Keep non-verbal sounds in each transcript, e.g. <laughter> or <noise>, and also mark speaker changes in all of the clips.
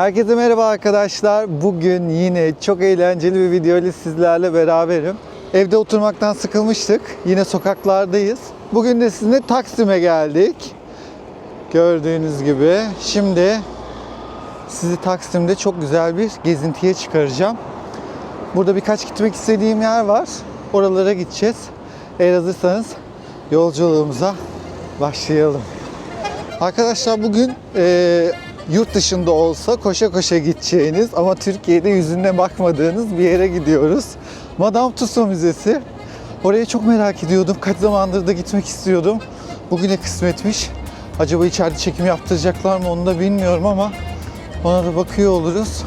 Speaker 1: Herkese merhaba arkadaşlar. Bugün yine çok eğlenceli bir video ile sizlerle beraberim. Evde oturmaktan sıkılmıştık. Yine sokaklardayız. Bugün de sizinle Taksim'e geldik. Gördüğünüz gibi. Şimdi sizi Taksim'de çok güzel bir gezintiye çıkaracağım. Burada birkaç gitmek istediğim yer var. Oralara gideceğiz. Eğer hazırsanız yolculuğumuza başlayalım. Arkadaşlar bugün yurt dışında olsa koşa koşa gideceğiniz ama Türkiye'de yüzüne bakmadığınız bir yere gidiyoruz. Madame Tussauds Müzesi. Orayı çok merak ediyordum. Kaç zamandır da gitmek istiyordum. Bugüne kısmetmiş. Acaba içeride çekim yaptıracaklar mı onu da bilmiyorum ama ona da bakıyor oluruz.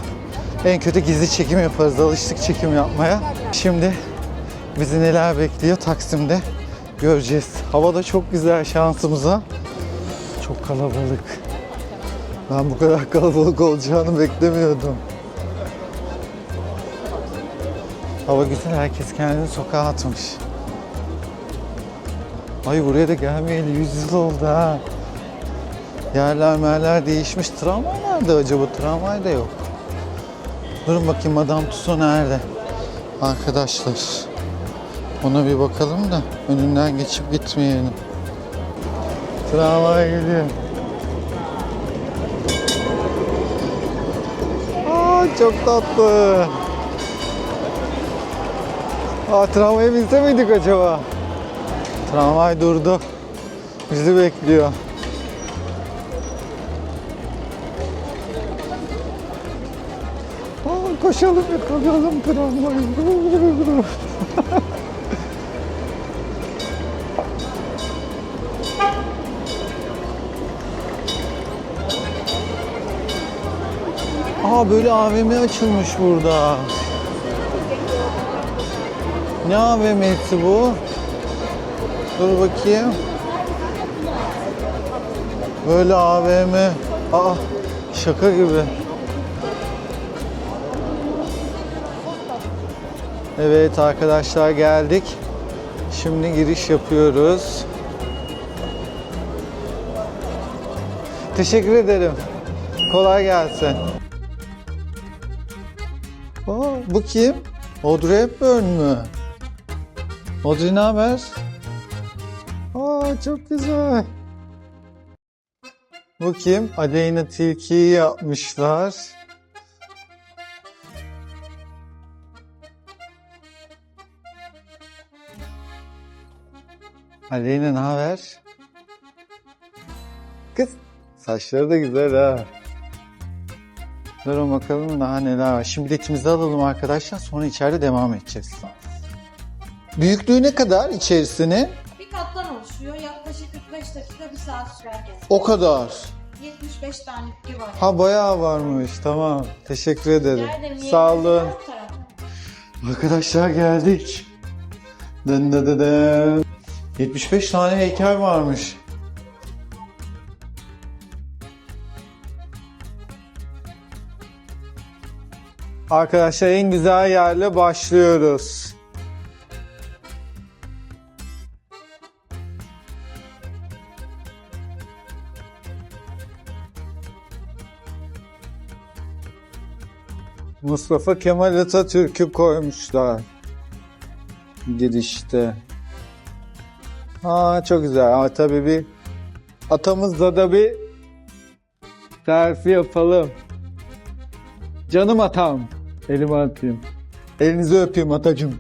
Speaker 1: En kötü gizli çekim yaparız. Alıştık çekim yapmaya. Şimdi bizi neler bekliyor Taksim'de göreceğiz. Hava da çok güzel şansımıza. Çok kalabalık. Ben bu kadar kalabalık olacağını beklemiyordum. Hava güzel, herkes kendini sokağa atmış. Ay buraya da gelmeyeli 100 yıl oldu ha. Yerler merler değişmiş. Tramvay nerede acaba? Tramvay da yok. Durun bakayım Madame Tussauds nerede? Arkadaşlar. Ona bir bakalım da önünden geçip gitmeyelim. Tramvay geliyor. Çok tatlı. Aa tramvaya binse miydik acaba? Tramvay durdu. Bizi bekliyor. Aa, koşalım yakalayalım tramvayı. Böyle AVM açılmış burada. Ne AVM'si bu? Dur bakayım. Böyle AVM. Aa şaka gibi. Evet arkadaşlar geldik. Şimdi giriş yapıyoruz. Teşekkür ederim. Kolay gelsin. Bu kim? Audrey Hepburn mü? Audrey ne haber? Aa çok güzel. Bu kim? Aleyna Tilki'yi yapmışlar. Aleyna ne haber? Kız saçları da güzel ha. Durun bakalım daha neler var. Şimdi biletimizi alalım arkadaşlar. Sonra içeride devam edeceğiz. Büyüklüğü ne kadar içerisini?
Speaker 2: Bir kattan oluşuyor. Yaklaşık 45 dakika, bir saat sürer gezmek.
Speaker 1: O kadar.
Speaker 2: 75 tane fikri var.
Speaker 1: Ha bayağı varmış. Tamam. Teşekkür ederim.
Speaker 2: Nerede?
Speaker 1: Sağ olun. Arkadaşlar geldik. Dın dın dın dın. 75 tane heykel varmış. Arkadaşlar en güzel yerle başlıyoruz. Mustafa Kemal Atatürk'ü koymuşlar. Girişte. Aa çok güzel. Ama tabii bir atamızla da bir selfie yapalım. Canım atam. Elimi atayım. Elinizi öpeyim atacım.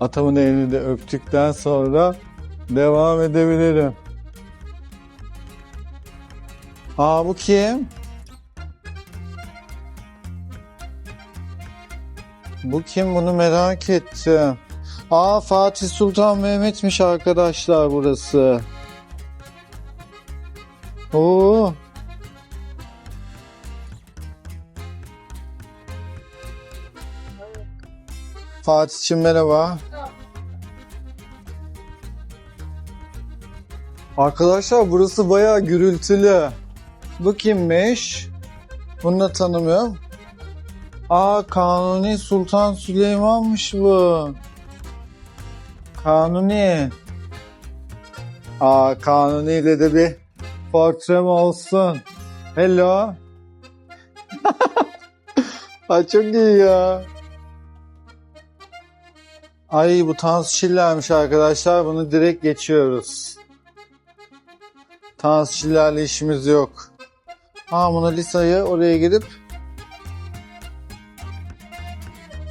Speaker 1: Atamın elini de öptükten sonra devam edebilirim. Aa bu kim? Bu kim bunu merak ettim. Aa Fatih Sultan Mehmet'miş arkadaşlar burası. Oo. Fatih'cim merhaba. Arkadaşlar burası bayağı gürültülü. Bu kimmiş? Bunu da tanımıyorum. Aa Kanuni Sultan Süleyman'mış bu. Kanuni. Aa Kanuni ile de bir portrem olsun. Hello. <laughs> Ay çok iyi ya. Ay bu Tansu arkadaşlar. Bunu direkt geçiyoruz. Tansu Şiller'le işimiz yok. Ha Mona Lisa'yı oraya gidip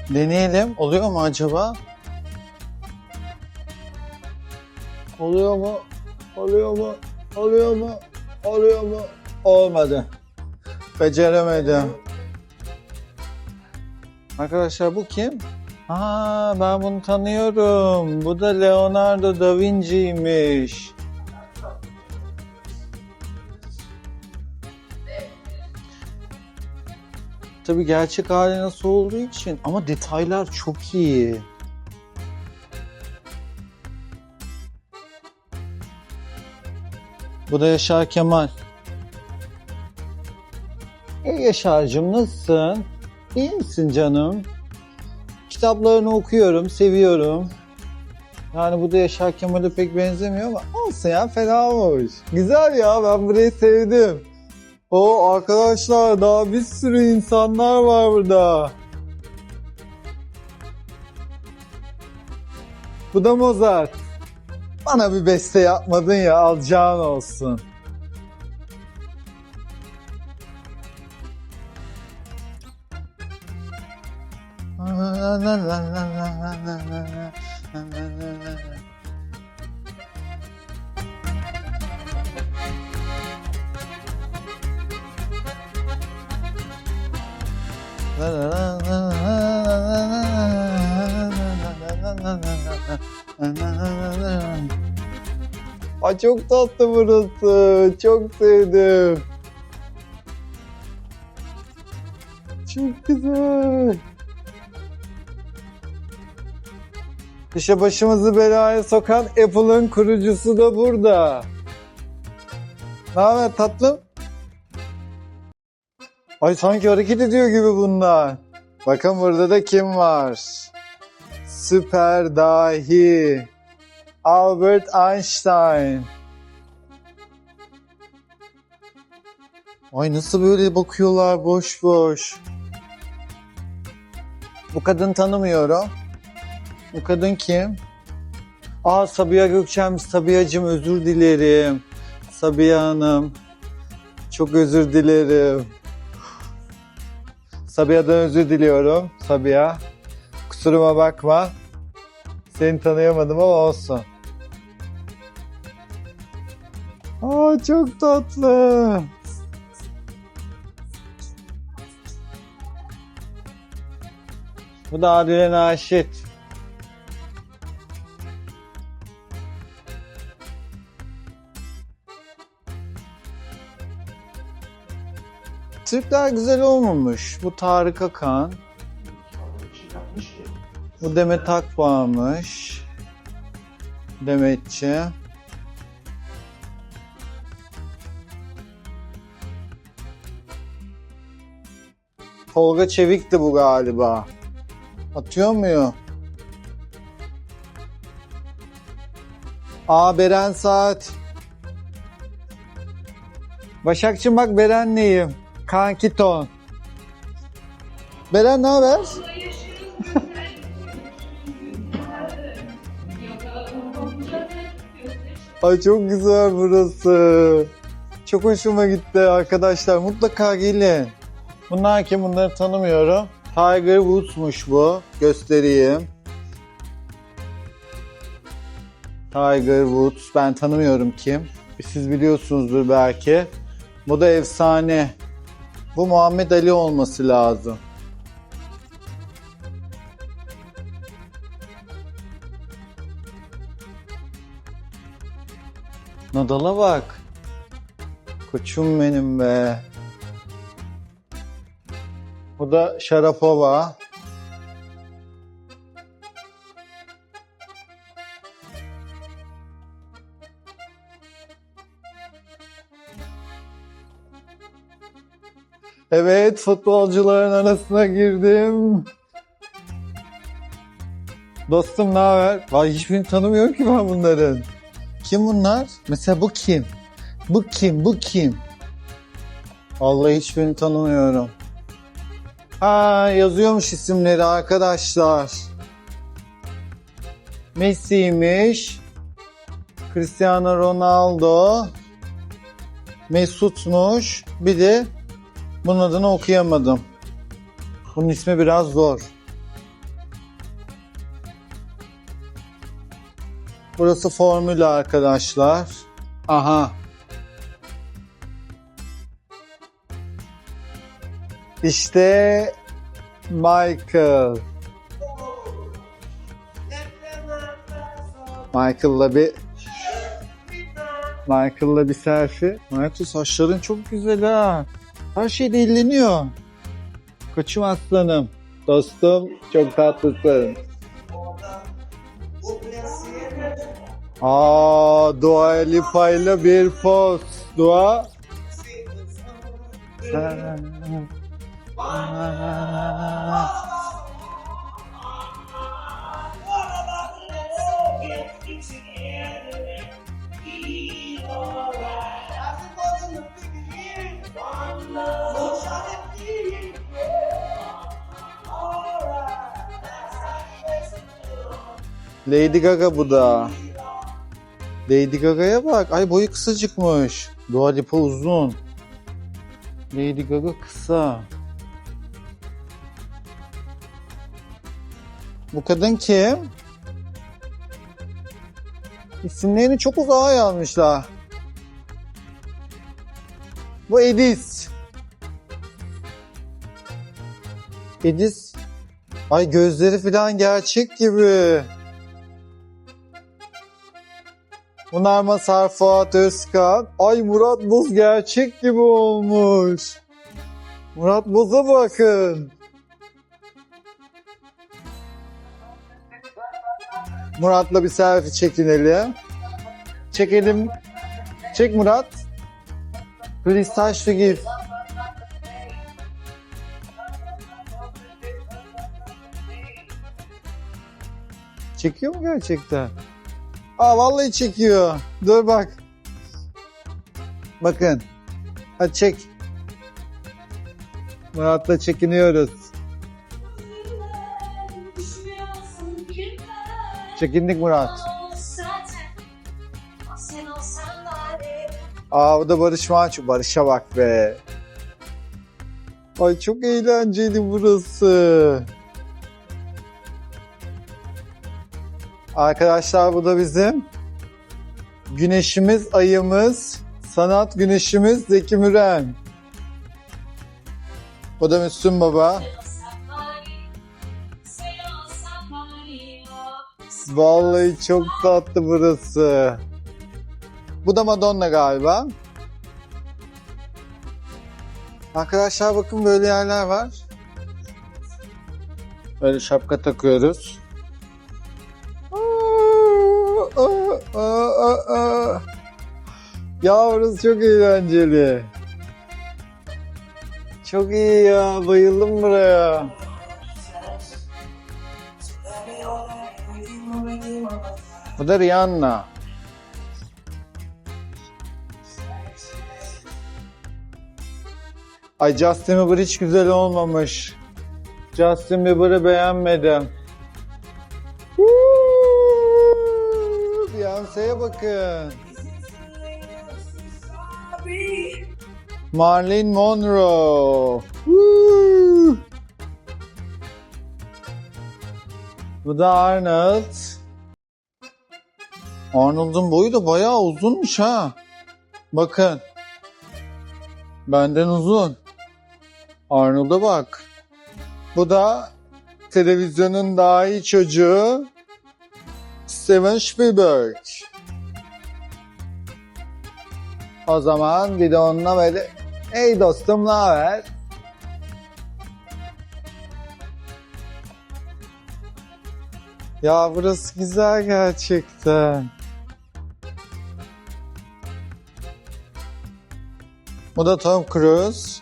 Speaker 1: deneyelim. Oluyor mu acaba? Oluyor mu? Oluyor mu? Oluyor mu? Oluyor mu? Olmadı. Beceremedim. Arkadaşlar bu kim? Aa ben bunu tanıyorum. Bu da Leonardo da Vinci'ymiş. Tabii gerçek hali nasıl olduğu için ama detaylar çok iyi. Bu da Yaşar Kemal. E Yaşar'cığım nasılsın? İyi misin canım? Kitaplarını okuyorum, seviyorum. Yani bu da Yaşar Kemal'e pek benzemiyor ama olsun ya fena olmuş. Güzel ya ben burayı sevdim. O arkadaşlar daha bir sürü insanlar var burada. Bu da Mozart. Bana bir beste yapmadın ya alacağın olsun. Ay çok tatlı burası. Çok sevdim. Çok güzel. İşte başımızı belaya sokan Apple'ın kurucusu da burada. Ne haber tatlım? Ay sanki hareket ediyor gibi bunlar. Bakın burada da kim var? Süper dahi. Albert Einstein. Ay nasıl böyle bakıyorlar boş boş. Bu kadın tanımıyorum. Bu kadın kim? Aa Sabiha Gökçen, Sabiha'cığım özür dilerim. Sabiha Hanım. Çok özür dilerim. Sabiha'dan özür diliyorum. Sabiha. Kusuruma bakma. Seni tanıyamadım ama olsun. Aa çok tatlı. Bu da Adile Naşit. Türkler güzel olmamış. Bu Tarık Akan. Bu Demet Akbağ'mış. Demetçi. Tolga Çevik'ti bu galiba. Atıyor muyum? Aa Beren Saat. Başakçım bak Beren neyim? Kanki ton. Beren ne haber? <laughs> Ay çok güzel burası. Çok hoşuma gitti arkadaşlar. Mutlaka gelin. Bunlar kim? Bunları tanımıyorum. Tiger Woods'muş bu. Göstereyim. Tiger Woods. Ben tanımıyorum kim. Siz biliyorsunuzdur belki. Bu da efsane. Bu Muhammed Ali olması lazım. Nadal'a bak. Koçum benim be. Bu da Sharapova. Evet, futbolcuların arasına girdim. Dostum ne haber? Vay hiçbirini tanımıyorum ki ben bunların. Kim bunlar? Mesela bu kim? Bu kim? Bu kim? Vallahi hiçbirini tanımıyorum. Ha yazıyormuş isimleri arkadaşlar. Messi'ymiş. Cristiano Ronaldo. Mesut'muş. Bir de bunun adını okuyamadım. Bunun ismi biraz zor. Burası formül arkadaşlar. Aha. İşte Michael. Michael'la bir Michael'la bir selfie. Michael saçların çok güzel ha. Her şey delleniyor. Koçum aslanım. Dostum çok tatlısın. Aa, Dua Lipa'yla bir poz. Dua. Lady Gaga bu da. Lady Gaga'ya bak. Ay boyu kısacıkmış. Dua Lipa uzun. Lady Gaga kısa. Bu kadın kim? İsimlerini çok uzağa yazmışlar. Bu Edis. Edis. Ay gözleri falan gerçek gibi. Bunlar Mazhar Fuat Özkan. Ay Murat Boz gerçek gibi olmuş. Murat Boz'a bakın. Murat'la bir selfie çekinelim. Çekelim. Çek Murat. Please touch the gift. Çekiyor mu gerçekten? Aa vallahi çekiyor. Dur bak. Bakın. Hadi çek. Murat'la çekiniyoruz. Çekindik Murat. Aa bu da Barış Manço. Barış'a bak be. Ay çok eğlenceli burası. Arkadaşlar bu da bizim güneşimiz, ayımız, sanat güneşimiz Zeki Müren. Bu da Müslüm Baba. Vallahi çok tatlı burası. Bu da Madonna galiba. Arkadaşlar bakın böyle yerler var. Böyle şapka takıyoruz. Aa. Ya burası çok eğlenceli. Çok iyi ya. Bayıldım buraya. Bu da Rihanna. Ay Justin Bieber hiç güzel olmamış. Justin Bieber'ı beğenmedim. Beyoncé'ye bakın. Marilyn Monroe. Woo! Bu da Arnold. Arnold'un boyu da bayağı uzunmuş ha. Bakın. Benden uzun. Arnold'a bak. Bu da televizyonun daha iyi çocuğu Steven Spielberg. O zaman bir de onunla böyle Hey dostum ne haber? Ya burası güzel gerçekten. Bu da Tom Cruise.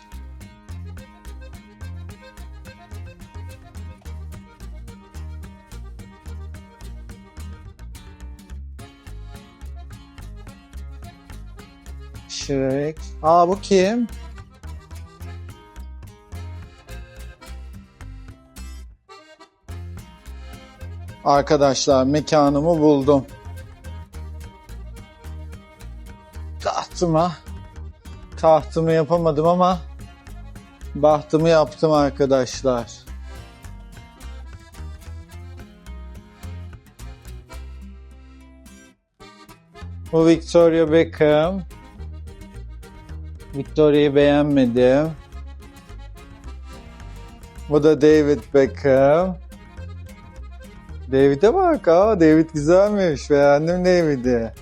Speaker 1: geçirerek. Aa bu kim? Arkadaşlar mekanımı buldum. Tahtıma. Tahtımı yapamadım ama bahtımı yaptım arkadaşlar. Bu Victoria Beckham. Victoria'yı beğenmedim. Bu da David Beckham. David'e bak aa David güzelmiş. Beğendim David'i.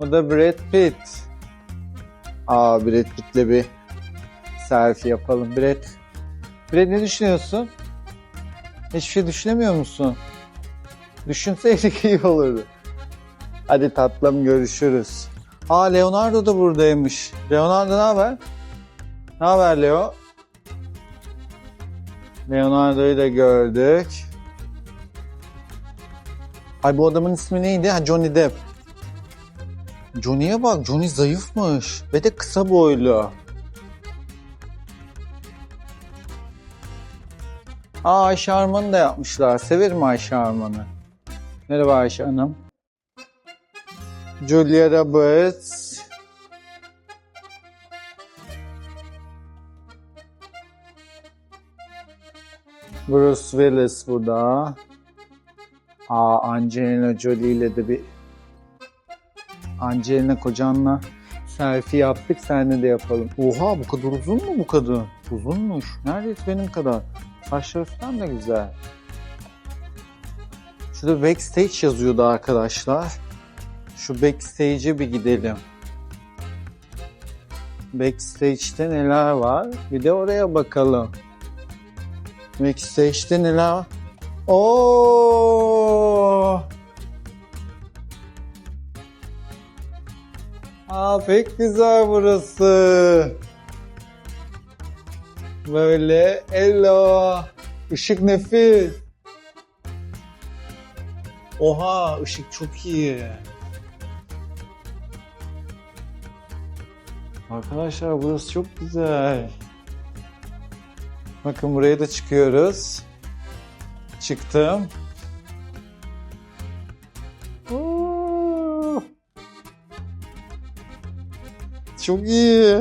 Speaker 1: Bu da Brad Pitt. Aa Brad Pitt'le bir selfie yapalım. Brad. Brad ne düşünüyorsun? Hiçbir şey düşünemiyor musun? Düşünseydik iyi olurdu. Hadi tatlım görüşürüz. Aa Leonardo da buradaymış. Leonardo ne haber? Ne haber Leo? Leonardo'yu da gördük. Ay bu adamın ismi neydi? Ha Johnny Depp. Johnny'ye bak. Johnny zayıfmış. Ve de kısa boylu. Aa Ayşe Arman'ı da yapmışlar. Severim Ayşe Arman'ı. Merhaba Ayşe Hanım. Julia Roberts. Bruce Willis burada. Aa Angelina Jolie ile de bir Angelina kocanla selfie yaptık. Seninle de yapalım. Oha bu kadar uzun mu bu kadın? Uzunmuş. Neredeyse benim kadar. Saçları falan da güzel. Şurada backstage yazıyordu arkadaşlar. Şu backstage'e bir gidelim. Backstage'te neler var? Bir de oraya bakalım. Backstage'te neler var? Oo! Pek güzel burası. Böyle hello. Işık nefis. Oha ışık çok iyi. Arkadaşlar burası çok güzel. Bakın buraya da çıkıyoruz. Çıktım. Çok iyi.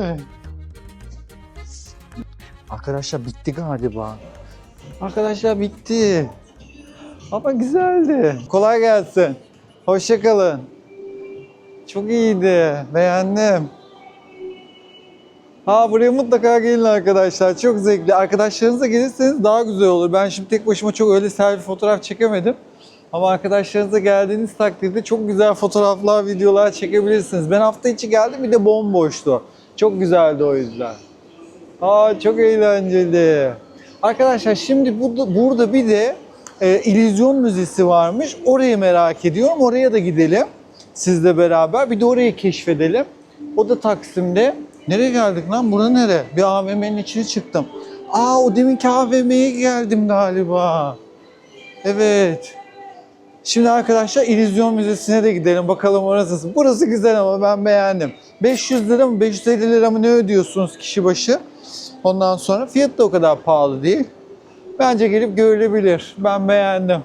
Speaker 1: Arkadaşlar bitti galiba. Arkadaşlar bitti. Ama güzeldi. Kolay gelsin. Hoşçakalın. Çok iyiydi. Beğendim. Ha buraya mutlaka gelin arkadaşlar. Çok zevkli. Arkadaşlarınızla gelirseniz daha güzel olur. Ben şimdi tek başıma çok öyle selfie fotoğraf çekemedim. Ama arkadaşlarınızla geldiğiniz takdirde çok güzel fotoğraflar, videolar çekebilirsiniz. Ben hafta içi geldim bir de bomboştu. Çok güzeldi o yüzden. Aa çok eğlenceli. Arkadaşlar şimdi burada, burada bir de e, İllüzyon Müzesi varmış. Orayı merak ediyorum. Oraya da gidelim sizle beraber. Bir de orayı keşfedelim. O da Taksim'de. Nereye geldik lan? Bura nere? Bir AVM'nin içine çıktım. Aa o deminki AVM'ye geldim galiba. Evet. Şimdi arkadaşlar İllüzyon Müzesi'ne de gidelim. Bakalım orası. Burası güzel ama ben beğendim. 500 lira mı 550 lira mı ne ödüyorsunuz kişi başı? Ondan sonra fiyat da o kadar pahalı değil. Bence gelip görülebilir. Ben beğendim.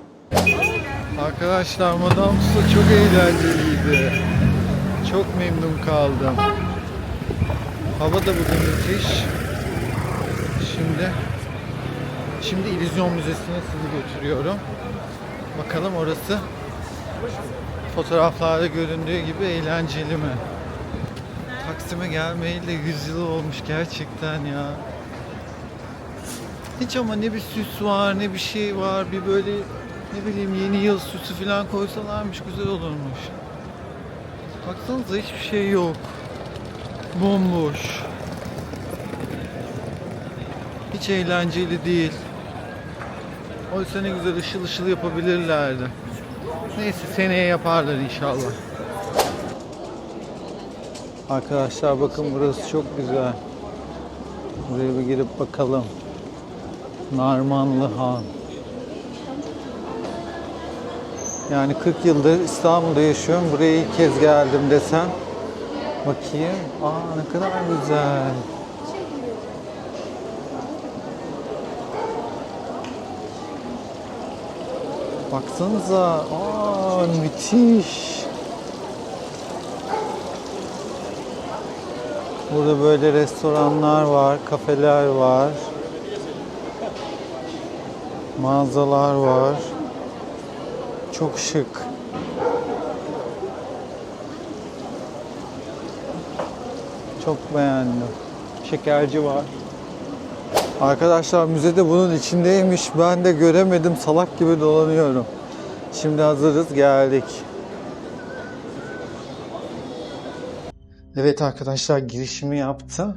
Speaker 1: Arkadaşlar Madame Tussauds çok eğlenceliydi. Çok memnun kaldım. Hava da bugün müthiş. Şimdi şimdi İllüzyon Müzesi'ne sizi götürüyorum. Bakalım orası fotoğraflarda göründüğü gibi eğlenceli mi? Taksim'e gelmeyeli de 100 yıl olmuş gerçekten ya. Hiç ama ne bir süs var ne bir şey var bir böyle ne bileyim yeni yıl süsü falan koysalarmış güzel olurmuş. Baksanıza hiçbir şey yok. Bomboş. Hiç eğlenceli değil. Oysa ne güzel ışıl ışıl yapabilirlerdi. Neyse seneye yaparlar inşallah. Arkadaşlar bakın burası çok güzel. Buraya bir girip bakalım. Narmanlı Han. Yani 40 yıldır İstanbul'da yaşıyorum. Buraya ilk kez geldim desem. Bakayım. Aa ne kadar güzel. Baksanıza. Aa, müthiş. Burada böyle restoranlar var, kafeler var. Mağazalar var. Çok şık. Çok beğendim. Şekerci var. Arkadaşlar müzede bunun içindeymiş. Ben de göremedim. Salak gibi dolanıyorum. Şimdi hazırız. Geldik. Evet arkadaşlar girişimi yaptım.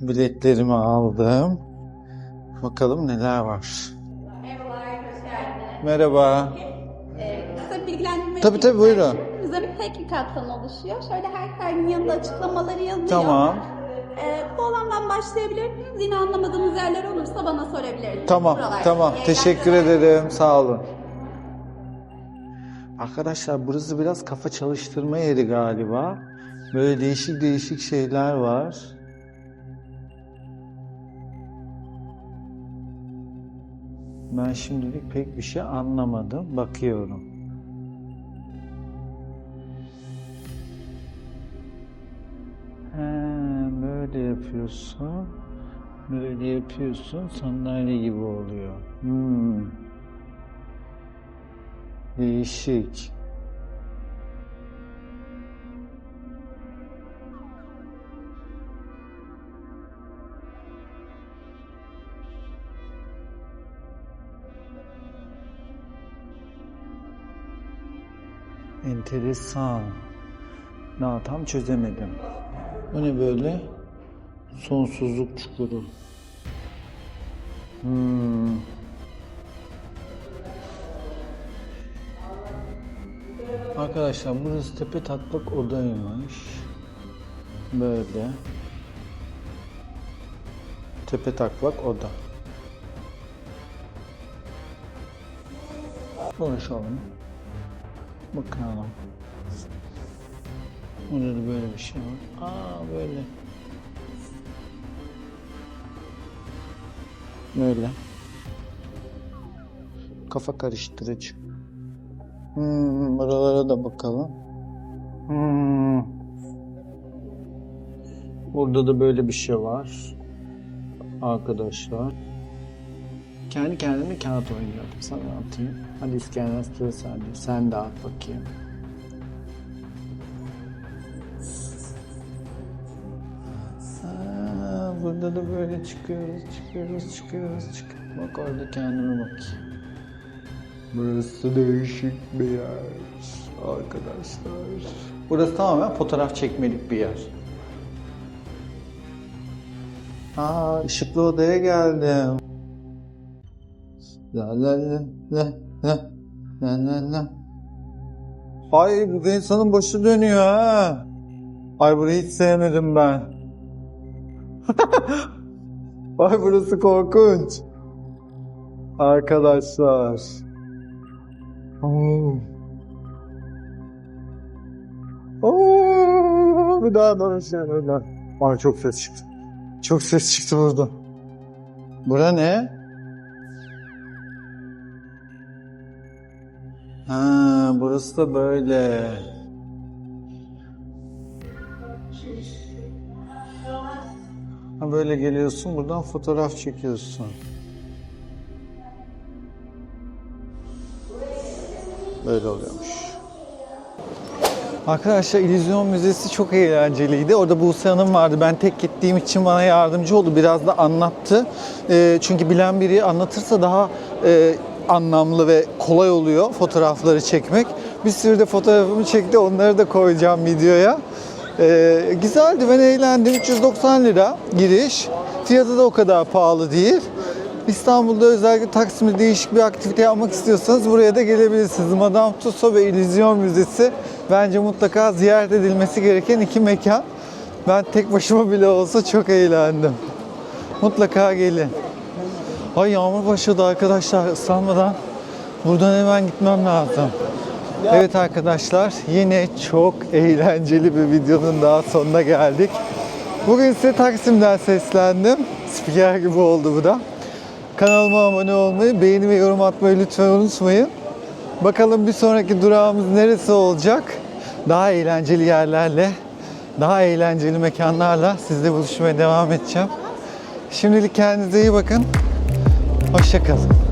Speaker 1: Biletlerimi aldım. Bakalım neler var.
Speaker 3: Merhabalar, hoş geldiniz.
Speaker 1: Merhaba.
Speaker 3: Ee, kısa bilgilendirme
Speaker 1: Tabii, tabii, buyurun.
Speaker 3: Bize bir teknikattan oluşuyor. Şöyle her kaydın yanında açıklamaları yazıyor.
Speaker 1: Tamam.
Speaker 3: Ee, bu alandan başlayabilir miyiz? Yine anlamadığınız yerler olursa bana sorabilirsiniz.
Speaker 1: Tamam,
Speaker 3: Buralar.
Speaker 1: tamam.
Speaker 3: İyi
Speaker 1: Teşekkür
Speaker 3: eğlenceler.
Speaker 1: ederim. Sağ olun. Arkadaşlar burası biraz kafa çalıştırma yeri galiba. Böyle değişik değişik şeyler var. Ben şimdilik pek bir şey anlamadım. Bakıyorum. Yapıyorsun. Böyle yapıyorsun. Sandalye gibi oluyor. Hmm. Değişik. Enteresan. Daha tam çözemedim. Bu ne böyle? Sonsuzluk çukuru. Hmm. Arkadaşlar burası tepe taklak odaymış. Böyle. Tepe taklak oda. Konuşalım. Bakalım. Burada da böyle bir şey var. Aa böyle. Böyle. Kafa karıştırıcı. Hmm, buralara da bakalım. Hmm. Burada da böyle bir şey var. Arkadaşlar. Kendi kendime kağıt oynuyordum. Sana atayım. Hadi İskender sıra sende. Sen de at bakayım. Burada da böyle çıkıyoruz, çıkıyoruz, çıkıyoruz, çıkıyoruz. Bak orada kendime bakayım. Burası değişik bir yer arkadaşlar. Burası tamamen fotoğraf çekmelik bir yer. Aa, ışıklı odaya geldim. La la la la la la la la. Ay bu insanın başı dönüyor ha. Ay burayı hiç sevmedim ben. <laughs> Ay burası korkunç. Arkadaşlar. Oo. Oo, bir daha konuşalım. bir daha. Ay çok ses çıktı. Çok ses çıktı burada. Bura ne? Ha, burası da böyle. Ha, böyle geliyorsun buradan fotoğraf çekiyorsun. Böyle oluyormuş. Arkadaşlar İllüzyon Müzesi çok eğlenceliydi. Orada Buse Hanım vardı. Ben tek gittiğim için bana yardımcı oldu. Biraz da anlattı. Ee, çünkü bilen biri anlatırsa daha e, anlamlı ve kolay oluyor fotoğrafları çekmek. Bir sürü de fotoğrafımı çekti. Onları da koyacağım videoya. Ee, güzeldi. Ben eğlendim. 390 lira giriş. Fiyatı da o kadar pahalı değil. İstanbul'da özellikle Taksim'de değişik bir aktivite yapmak istiyorsanız buraya da gelebilirsiniz. Madame Tussauds ve İllüzyon Müzesi bence mutlaka ziyaret edilmesi gereken iki mekan. Ben tek başıma bile olsa çok eğlendim. Mutlaka gelin. Ay yağmur başladı arkadaşlar ıslanmadan. Buradan hemen gitmem lazım. Evet arkadaşlar yine çok eğlenceli bir videonun daha sonuna geldik. Bugün size Taksim'den seslendim. Spiker gibi oldu bu da. Kanalıma abone olmayı, beğeni ve yorum atmayı lütfen unutmayın. Bakalım bir sonraki durağımız neresi olacak? Daha eğlenceli yerlerle, daha eğlenceli mekanlarla sizle buluşmaya devam edeceğim. Şimdilik kendinize iyi bakın. Hoşçakalın.